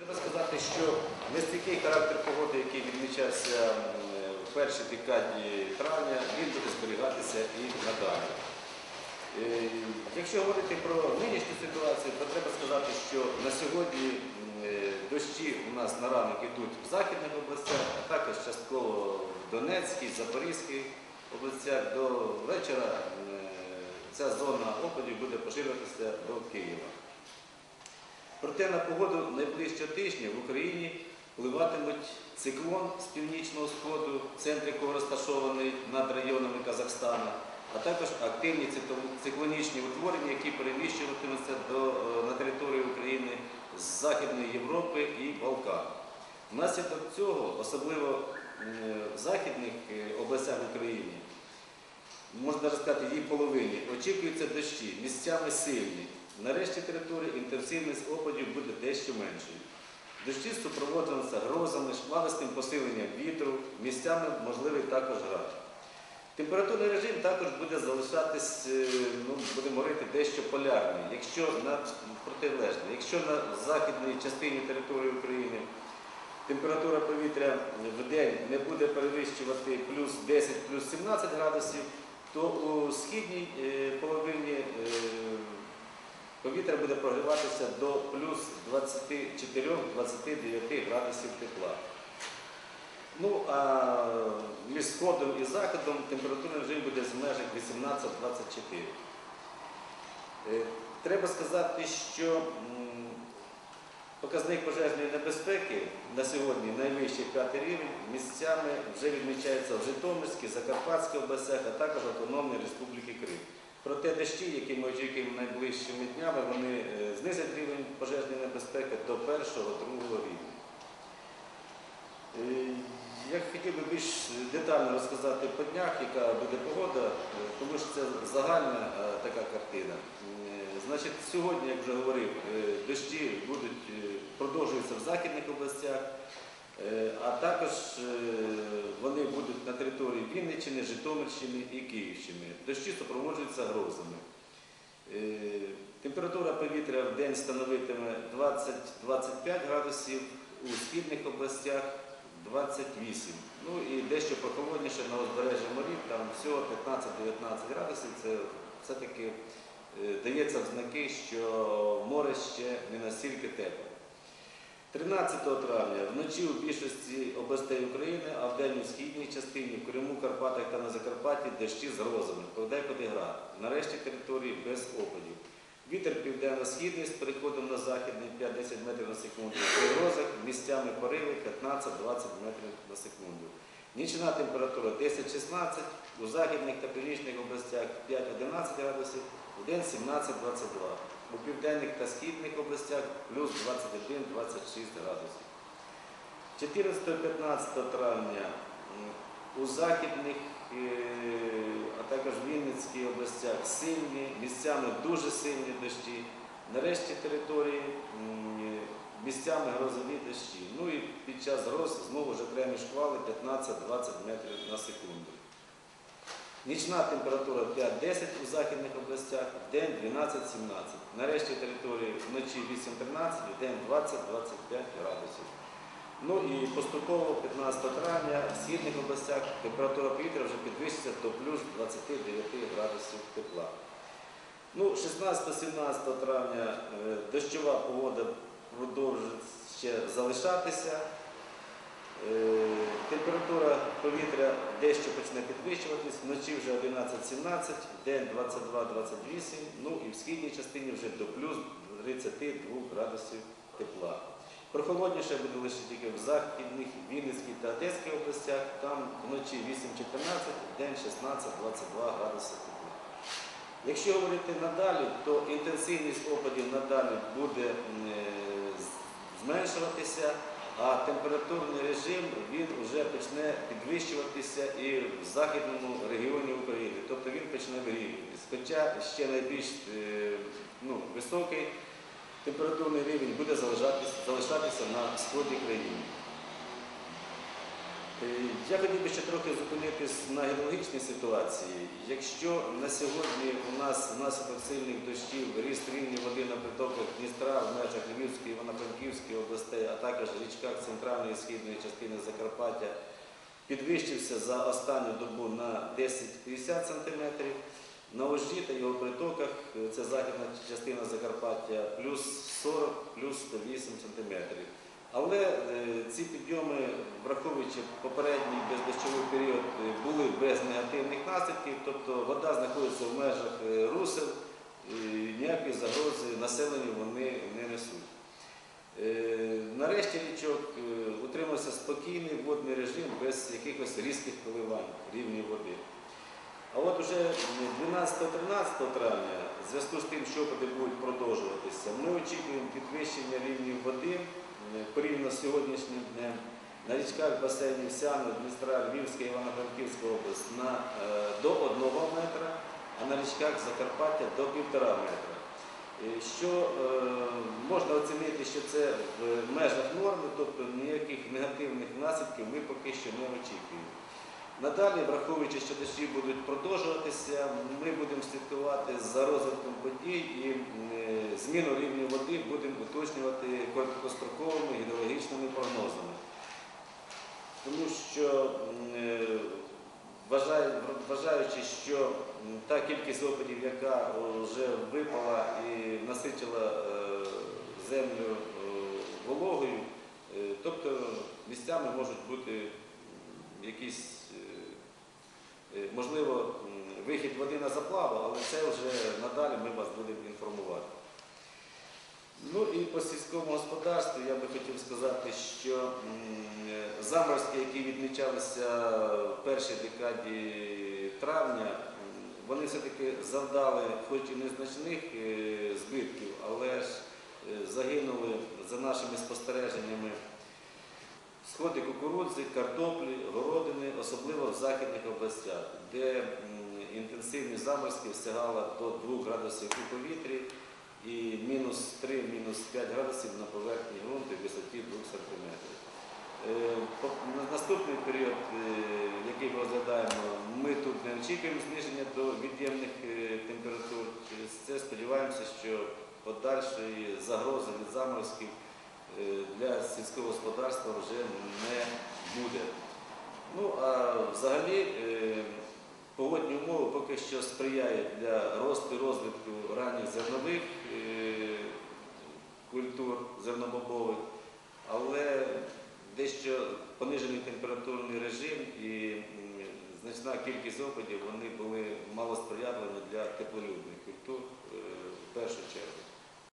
Треба сказати, що нестійкий характер погоди, який відмічався в першій декаді травня, він буде зберігатися і надалі. Е, Якщо говорити про нинішню ситуацію, то треба сказати, що на сьогодні е, дощі у нас на ранок йдуть в західних областях, а також частково в Донецькій, Запорізькій областях. До вечора е, ця зона опадів буде поширюватися до Києва. Проте на погоду найближчого тижня в Україні впливатимуть циклон з північного сходу, центр якого розташований над районами Казахстана, а також активні циклонічні утворення, які переміщуватимуться е, на територію України з Західної Європи і Балкан. Внаслідок цього, особливо в західних е, областях України, можна розказати, її половині, очікуються дощі, місцями сильні. Нарешті території інтенсивність опадів буде дещо меншою. Дощі супроводжуються грозами, шквалистим посиленням вітру, місцями можливий також град. Температурний режим також буде залишатись, е, ну, будемо говорити, дещо полярний. Якщо на протилежний, якщо на західній частині території України температура повітря в день не буде перевищувати плюс 10, плюс 17 градусів, то у східній е, половині е, повітря буде прогріватися до плюс 24-29 градусів тепла. Ну, а між сходом і заходом температурний режим буде в межах 18-24. Е, Треба сказати, що показник пожежної небезпеки на сьогодні найвищий п'ятий рівень місцями вже відмічається в Житомирській, Закарпатській областях, а також Автономній Республіки Крим. Проте дощі, які ми очікуємо найближчими днями, вони е, знизять рівень пожежної небезпеки до першого, другого рівня. Е, Я хотів би більш детально розказати по днях, яка буде погода, е, тому що це загальна така картина. Значить, сьогодні, як вже говорив, дощі будуть продовжуються в західних областях, а також е, вони будуть на території Вінниччини, Житомирщини і Київщини. Дощі супроводжуються грозами. Е, Температура повітря в день становитиме 20-25 градусів, у східних областях 28. Ну і дещо прохолодніше на узбережжі морів, там всього 15-19 градусів. Це все-таки е, дається в знаки, що море ще не настільки тепле. 13 травня вночі у більшості областей України, а в день у східній частині, в Криму, Карпатах та на Закарпатті дощі з грозами, подекуди град. Нарешті території без опадів. Вітер південно-східний з переходом на західний 5-10 метрів на секунду. При грозах місцями пориви 15-20 метрів на секунду. Нічна температура 10-16, у західних та північних областях 5-11 градусів, у день 17-22. У південних та східних областях плюс 21-26 градусів. 14-15 травня у західних, е, а також в Вінницькій областях сильні, місцями дуже сильні дощі. Нарешті території місцями грозові дощі. Ну і під час гроз знову ж окремі шквали 15-20 метрів на секунду. Нічна температура 5-10 у західних областях, в день 12-17. Нарешті території вночі 8-13, в день 20-25 градусів. Ну і поступово 15 травня в східних областях температура повітря вже підвищиться до плюс 29 градусів тепла. Ну, 16-17 травня е, дощова погода продовжить ще залишатися. Е, Температура повітря дещо почне підвищуватись, вночі вже 11-17, день 22-28, ну і в східній частині вже до плюс 32 градусів тепла. Прохолодніше буде лише тільки в західних, Вінницькій та Одеській областях, там вночі 8-14, день 16-22 градуси тепла. Якщо говорити надалі, то інтенсивність опадів надалі буде е, зменшуватися, а температурний режим він вже почне підвищуватися і в західному регіоні України. Тобто він почне вирівнюватися. Хоча ще найбільш е, ну, високий температурний рівень буде залишатися, залишатися на сході країни. Е, Я хотів би ще трохи зупинитись на геологічній ситуації. Якщо на сьогодні у нас внаслідок сильних дощів ріст рівня води на притоках Дністра в межах Львівської, Івано-Франківської областей, а також річках центральної і східної частини Закарпаття підвищився за останню добу на 10-50 см, на Ожі та його притоках, е, це західна частина Закарпаття, плюс 40, плюс 108 см. Але е, ці підйоми, враховуючи попередній бездощовий період, е, були без негативних наслідків, тобто вода знаходиться в межах е, русел, і ніякої загрози населенню вони не несуть. Нарешті річок утримався спокійний водний режим без якихось різких коливань рівня води. А от уже 12-13 травня, в зв'язку з тим, що опади будуть продовжуватися, ми очікуємо підвищення рівнів води порівняно з сьогоднішнім днем на річках басейнів Сяну, Дністра, Львівська, Івано-Франківська область на, е, до 1 метра, а на річках Закарпаття до 1,5 метра. Е, Що е, можна оцінити, що це в межах норми, тобто ніяких негативних наслідків ми поки що не очікуємо. Надалі, враховуючи, що дощі будуть продовжуватися, ми будемо слідкувати за розвитком подій і зміну рівня води будемо уточнювати короткостроковими гідрологічними прогнозами. Тому що, е, вважаю- вважаючи, що та кількість опадів, яка вже випала і насичила е, землю е, вологою, тобто місцями можуть бути якісь, можливо, вихід води на заплаву, але це вже надалі ми вас будемо інформувати. Ну і по сільському господарству я би хотів сказати, що е, заморозки, які відмічалися в першій декаді травня, вони все-таки завдали хоч і незначних е, збитків, але ж е, загинули за нашими спостереженнями сходи кукурудзи, картоплі, городини, особливо в західних областях, де м, інтенсивність заморозків сягала до 2 градусів у повітрі і мінус 3, мінус 5 градусів на поверхні ґрунту і висоті 2 см. Наступний період, е, який ми розглядаємо, ми тут не очікуємо зниження до від'ємних е, температур. Це сподіваємося, що подальшої загрози від заморозків е, для сільського господарства вже не буде. Ну а взагалі е, погодні умови поки що сприяють для росту і розвитку ранніх зернових е, культур зернобобових, але дещо понижений температурний режим і значна кількість опадів вони були малосприятливими для теплолюбних культур е, в першу чергу.